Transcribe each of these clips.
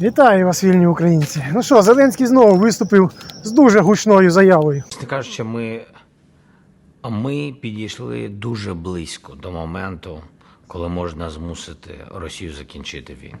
Вітаю вас, вільні українці. Ну що, Зеленський знову виступив з дуже гучною заявою. Чесно кажучи, ми, ми підійшли дуже близько до моменту, коли можна змусити Росію закінчити війну.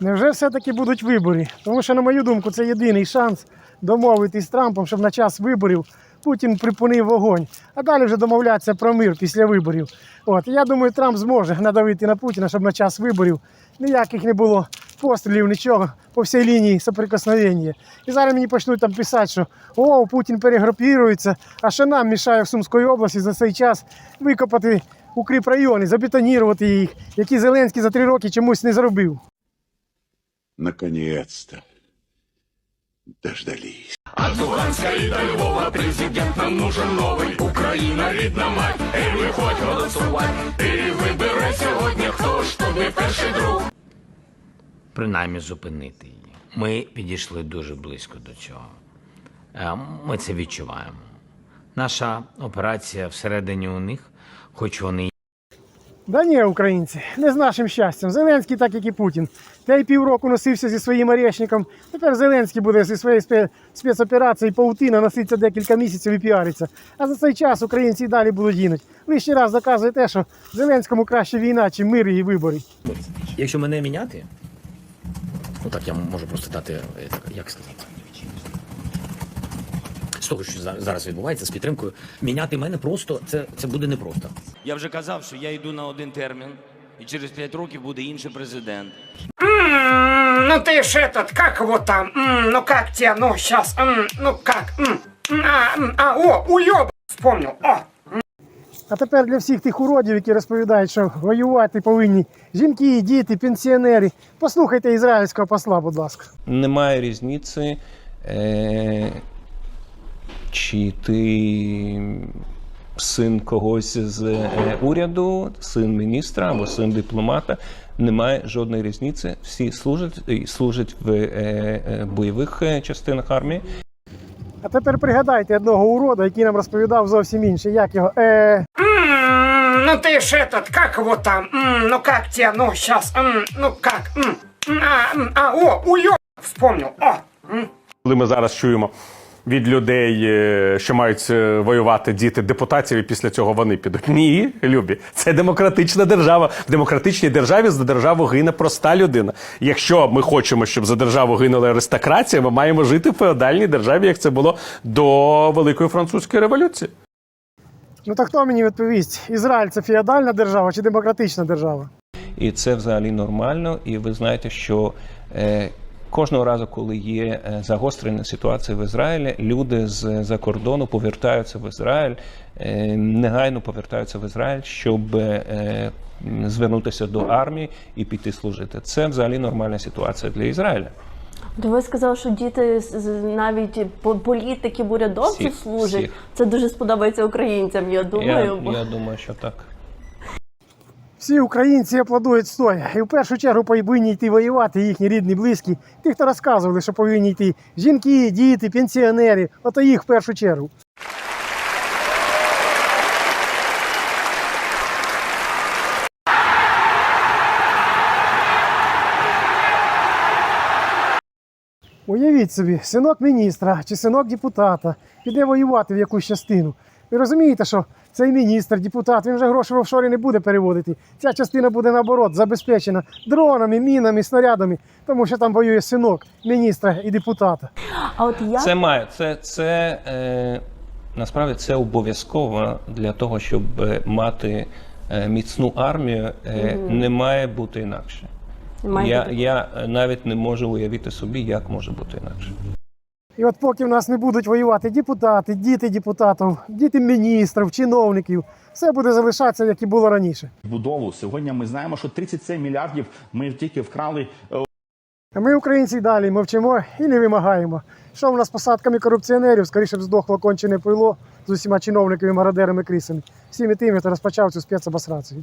Невже все-таки будуть вибори? Тому що, на мою думку, це єдиний шанс домовитись з Трампом, щоб на час виборів Путін припинив вогонь, а далі вже домовлятися про мир після виборів. От я думаю, Трамп зможе надавити на Путіна, щоб на час виборів ніяких не було пострілів, нічого по всій лінії соприкосновення. І зараз мені почнуть там писати, що о, Путін перегрупірується, а що нам мішає в Сумській області за цей час викопати укріпрайони, забетонірувати їх, які Зеленський за три роки чомусь не зробив. Наконец-то. Дождались. От Луганска и до Львова президент нам нужен новий. Україна рідна мать, і виходь голосувати. І вибирай сьогодні, хто ж тобі перший друг. Принаймні зупинити її. Ми підійшли дуже близько до цього. Е, Ми це відчуваємо. Наша операція всередині у них, хоч вони Да ні, українці, не з нашим щастям. Зеленський, так як і Путін. Та й півроку носився зі своїм орешником. Тепер Зеленський буде зі своєю спе- спецоперацією паутина носиться декілька місяців і піариться. А за цей час українці й далі будуть гинуть. Лише раз доказує те, що Зеленському краще війна, чим мир і вибори. Якщо мене міняти, ну так я можу просто дати, е, як сказати. З того, що зараз відбувається з підтримкою, міняти мене просто це, це буде непросто. Я вже казав, що я йду на один термін, і через 5 років буде інший президент. Ну ты ж этот, как его там? М, ну как тебе? Ну сейчас, ну как? М, а, а, о, уеб, вспомнил. О, А тепер для всіх тих уродів, які розповідають, що воювати повинні жінки, діти, пенсіонери. Послухайте ізраїльського посла, будь ласка. немає різниці, е, чи ти син когось з е, уряду, син міністра або син дипломата. Немає жодної різниці. Всі служать і служать в е, е, бойових е, частинах армії. А тепер пригадайте одного урода, який нам розповідав зовсім інше. Як його? Е, ну ты ж этот, как его там? Ну как тебе? Ну сейчас, ну как? А, а, о, уеб, вспомнил. О. Коли ми зараз чуємо від людей, е, що мають е, воювати діти депутатів, і після цього вони підуть. Ні, любі, це демократична держава. В демократичній державі за державу гине проста людина. Якщо ми хочемо, щоб за державу гинула аристократія, ми маємо жити в феодальній державі, як це було до Великої французької революції. Ну так хто мені відповість? Ізраїль це феодальна держава чи демократична держава? І це взагалі нормально. І ви знаєте, що е, кожного разу, коли є е, загострена ситуація в Ізраїлі, люди з-за кордону повертаються в Ізраїль, е, негайно повертаються в Ізраїль, щоб е, звернутися до армії і піти служити. Це взагалі нормальна ситуація для Ізраїля. То ви сказали, що діти навіть по- політики, урядовці Всіх, служать. всіх. Це дуже сподобається українцям. Я думаю, Я, бо я думаю, що так. Всі українці аплодують стоя. І в першу чергу повинні йти воювати їхні рідні, близькі. Ті, хто розказували, що повинні йти жінки, діти, пенсіонери. Ото їх в першу чергу. Уявіть собі, синок міністра чи синок депутата піде воювати в якусь частину. Ви розумієте, що цей міністр, депутат, він вже гроші в офшорі не буде переводити. Ця частина буде наоборот забезпечена дронами, мінами, снарядами, тому що там воює синок міністра і депутата. а от я Це має це, це е, насправді це обов'язково для того, щоб е, мати е, міцну армію. Е, Не має бути інакше. Має Я, бути. я е, навіть не можу уявити собі, як може бути інакше. І от поки в нас не будуть воювати депутати, діти депутатів, діти міністрів, чиновників, все буде залишатися, як і було раніше. будову. Сьогодні ми знаємо, що 37 мільярдів ми тільки вкрали е, А ми, українці, й далі мовчимо і не вимагаємо. Що в нас посадками корупціонерів, скоріше б здохло кончене пило з усіма чиновниками, мародерами, крисами. Всіми тими, хто розпочав цю спецобосрацію.